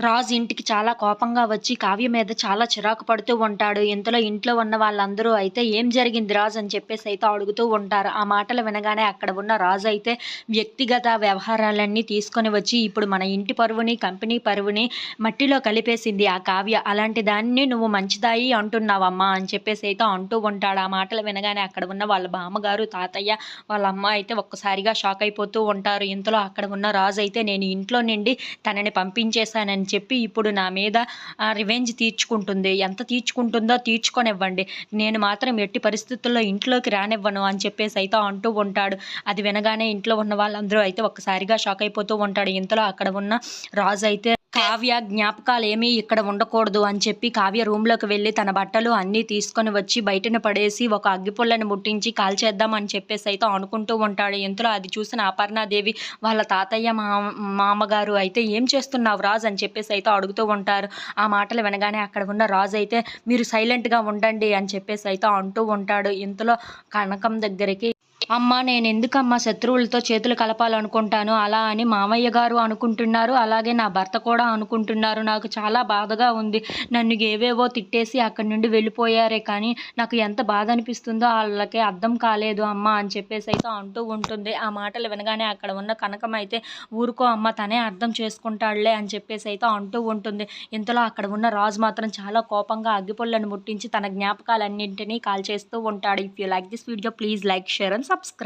రాజు ఇంటికి చాలా కోపంగా వచ్చి కావ్య మీద చాలా చిరాకు పడుతూ ఉంటాడు. ఇంతలో ఇంట్లో ఉన్న వాళ్ళందరూ అయితే ఏం జరిగింది రాజు? అని చెప్పేసి అయితే అడుగుతూ ఉంటారు. ఆ మాటలు వినగానే అక్కడ ఉన్న రాజు అయితే వ్యక్తిగత వ్యవహారాలన్నీ తీసుకొని వచ్చి ఇప్పుడు మన ఇంటి పరువుని కంపెనీ పరువుని మట్టిలో కలిపేసింది ఆ కావ్య. అలాంటి దాన్ని నువ్వు మంచిదాయి అంటున్నావమ్మా అని చెప్పేసి అయితే అంటూ ఉంటాడు. ఆ మాటలు వినగానే అక్కడ ఉన్న వాళ్ళ బామ్మగారు తాతయ్య వాళ్ళ అమ్మ అయితే ఒక్కసారిగా షాక్ అయిపోతూ ఉంటారు. ఇంతలో అక్కడ ఉన్న రాజు అయితే నేను ఇంట్లో నుండి తనని పంపించేశానని చెప్పి ఇప్పుడు నా మీద రివెంజ్ తీర్చుకుంటుంది. ఎంత తీర్చుకుంటుందో తీర్చుకొనివ్వండి. నేను మాత్రం ఎట్టి పరిస్థితుల్లో ఇంట్లోకి రానివ్వను అని చెప్పేసి అయితే అంటూ ఉంటాడు. అది వినగానే ఇంట్లో ఉన్న వాళ్ళందరూ అయితే ఒక్కసారిగా షాక్ అయిపోతూ ఉంటాడు ఇంతలో అక్కడ ఉన్న రాజు అయితే కావ్య జ్ఞాపకాలు ఏమీ ఇక్కడ ఉండకూడదు అని చెప్పి కావ్య రూమ్లోకి వెళ్ళి తన బట్టలు అన్నీ తీసుకొని వచ్చి బయటన పడేసి ఒక అగ్గిపుల్లని ముట్టించి కాల్చేద్దాం అని చెప్పేసి అయితే అనుకుంటూ ఉంటాడు. ఇంతలో అది చూసిన అపర్ణాదేవి వాళ్ళ తాతయ్య మా మామగారు అయితే ఏం చేస్తున్నావు రాజు? అని చెప్పేసి అయితే అడుగుతూ ఉంటారు. ఆ మాటలు వినగానే అక్కడ ఉన్న రాజు అయితే మీరు సైలెంట్గా ఉండండి అని చెప్పేసి అయితే అంటూ ఉంటాడు. ఇంతలో కనకం దగ్గరికి అమ్మ నేను ఎందుకమ్మా శత్రువులతో చేతులు కలపాలనుకుంటాను? అలా అని మామయ్య గారు అనుకుంటున్నారు. అలాగే నా భర్త కూడా అనుకుంటున్నారు. నాకు చాలా బాధగా ఉంది. నన్ను ఏవేవో తిట్టేసి అక్కడి నుండి వెళ్ళిపోయారే కానీ నాకు ఎంత బాధ అనిపిస్తుందో వాళ్ళకి అర్థం కాలేదు అమ్మ అని చెప్పేసి అయితే అంటూ ఉంటుంది. ఆ మాటలు వినగానే అక్కడ ఉన్న కనకం అయితే ఊరుకో అమ్మ తనే అర్థం చేసుకుంటాడులే అని చెప్పేసి అయితే అంటూ ఉంటుంది. ఇంతలో అక్కడ ఉన్న రాజు మాత్రం చాలా కోపంగా అగ్గిపొల్లను ముట్టించి తన జ్ఞాపకాలన్నింటినీ కాల్ చేస్తూ ఉంటాడు. If you like this video please like share and subscribe subscribe.